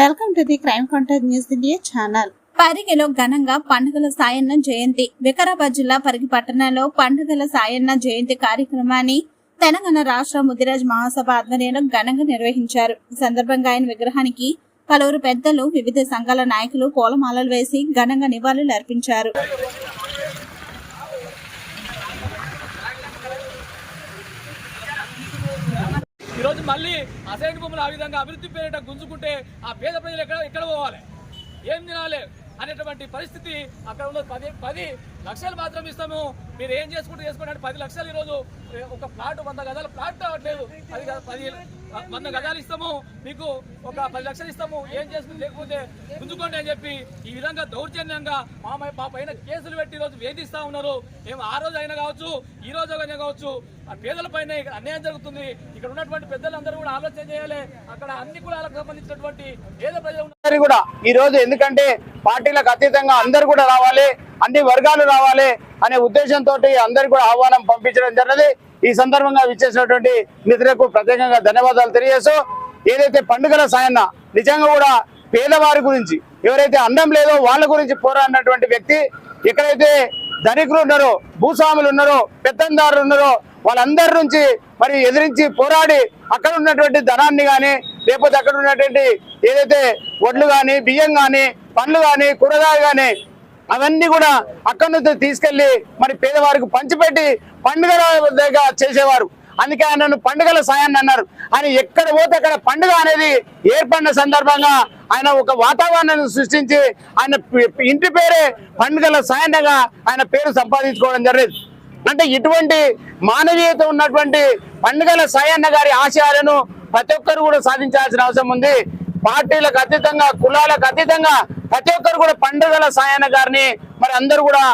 Welcome to the crime contact news India channel. పరిగిలో ఘనంగా పండుగల సాయన్న జయంతి. వికారాబాద్ జిల్లా పరిగి పట్టణంలో పండుగల సాయన్న జయంతి కార్యక్రమాన్ని తెలంగాణ రాష్ట్ర ముదిరాజ్ మహాసభ ఆధ్వర్యంలో ఘనంగా నిర్వహించారు. ఈ సందర్భంగా ఆయన విగ్రహానికి పలువురు పెద్దలు వివిధ సంఘాల నాయకులు పూలమాలలు వేసి ఘనంగా నివాళులు అర్పించారు. ఈరోజు మళ్ళీ అసైన్ భూములు ఆ విధంగా అభివృద్ధి పేరిట గుంజుకుంటే ఆ పేద ప్రజలు ఎక్కడ ఎక్కడ పోవాలి? ఏం తినాలి అనేటువంటి పరిస్థితి అక్కడ ఉన్న పది పది లక్షలు మాత్రం ఇస్తాము. మీరు ఏం చేసుకుంటూ చేసుకోండి పది లక్షలు ఈరోజు ఒక ప్లాట్ వంద గదాల ప్లాట్ రావట్లేదు పది పది వంద గజాలు ఇస్తాము మీకు ఒక పది లక్షలు ఇస్తాము ఏం చేస్తుంది లేకపోతే గుంజుకోండి అని చెప్పి ఈ విధంగా దౌర్జన్యంగా మా మా పైన కేసులు పెట్టి ఈరోజు వేధిస్తా ఉన్నారు. మేము ఆ రోజు అయినా కావచ్చు ఈ రోజు అయినా కావచ్చు ఆ పేదల పైన ఇక్కడ అన్యాయం జరుగుతుంది. ఇక్కడ ఉన్నటువంటి పెద్దలందరూ కూడా ఆలోచన చేయాలి. అక్కడ అన్ని కులాలకు సంబంధించినటువంటి పేద ప్రజలు కూడా ఈ రోజు ఎందుకంటే పార్టీలకు అతీతంగా అందరు కూడా రావాలి అన్ని వర్గాలు రావాలి అనే ఉద్దేశంతో అందరు కూడా ఆహ్వానం పంపించడం జరిగింది. ఈ సందర్భంగా విచ్చేసినటువంటి మిత్రులకు ప్రత్యేకంగా ధన్యవాదాలు తెలియజేస్తూ ఏదైతే పండుగల సాయన్న నిజంగా కూడా పేదవారి గురించి ఎవరైతే అన్నం లేదో వాళ్ళ గురించి పోరాడినటువంటి వ్యక్తి ఎక్కడైతే ధనికులు ఉన్నారో భూస్వాములు ఉన్నారో పెత్తందారులు ఉన్నారో వాళ్ళందరి నుంచి మరి ఎదిరించి పోరాడి అక్కడ ఉన్నటువంటి ధనాన్ని కానీ లేకపోతే అక్కడ ఉన్నటువంటి ఏదైతే వడ్లు కానీ బియ్యం కానీ పండ్లు కానీ కూరగాయలు కానీ అవన్నీ కూడా అక్కడి నుంచి తీసుకెళ్ళి మరి పేదవారికి పంచిపెట్టి పండుగ దగ్గర చేసేవారు. అందుకే ఆయనను పండుగల సాయాన్ని అన్నారు. ఆయన ఎక్కడ పోతే అక్కడ పండుగ అనేది ఏర్పడిన సందర్భంగా ఆయన ఒక వాతావరణాన్ని సృష్టించి ఆయన ఇంటి పేరే పండుగల సాయంగా ఆయన పేరు సంపాదించుకోవడం జరిగింది. అంటే ఇటువంటి మానవీయత ఉన్నటువంటి పండుగల సాయన్న గారి ఆశయాలను ప్రతి ఒక్కరు కూడా సాధించాల్సిన అవసరం ఉంది. పార్టీలకు అతీతంగా కులాలకు అతీతంగా ప్రతి ఒక్కరు కూడా పండుగల సాయన్న గారిని మరి అందరూ కూడా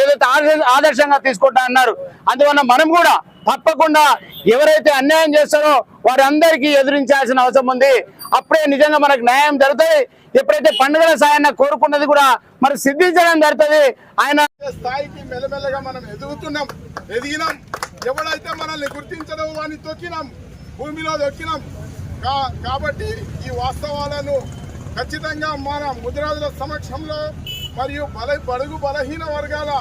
ఏదైతే ఆదర్శంగా తీసుకుంటా అన్నారు. అందువల్ల మనం కూడా తప్పకుండా ఎవరైతే అన్యాయం చేస్తారో వారందరికీ ఎదురించాల్సిన అవసరం ఉంది. అప్పుడే నిజంగా మనకు న్యాయం జరుగుతుంది. ఎప్పుడైతే పండుగల సాయన్న కోరుకున్నది కూడా మరి సిద్ధించడం జరుగుతుంది. ఆయన స్థాయికి మెల్లమెల్లగా మనం ఎదుగుతున్నాం ఎదిగినాం. ఎవడైతే మనల్ని గుర్తించడం వాడిని తొక్కినాం భూమిలో దొక్కినాం. కా- కాబట్టి ఈ వాస్తవాలను ఖచ్చితంగా మన ముదిరాజుల సమక్షంలో మరియు బల బడుగు బలహీన వర్గాల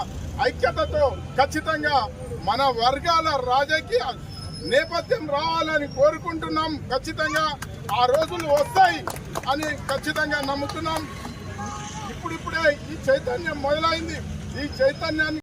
ఐక్యతతో ఖచ్చితంగా మన వర్గాల రాజకీయ నేపథ్యం రావాలని కోరుకుంటున్నాం. ఖచ్చితంగా ఆ రోజులు వస్తాయి అని ఖచ్చితంగా నమ్ముతున్నాం. ఇప్పుడిప్పుడే ఈ చైతన్యం మొదలైంది. ఈ చైతన్యాన్ని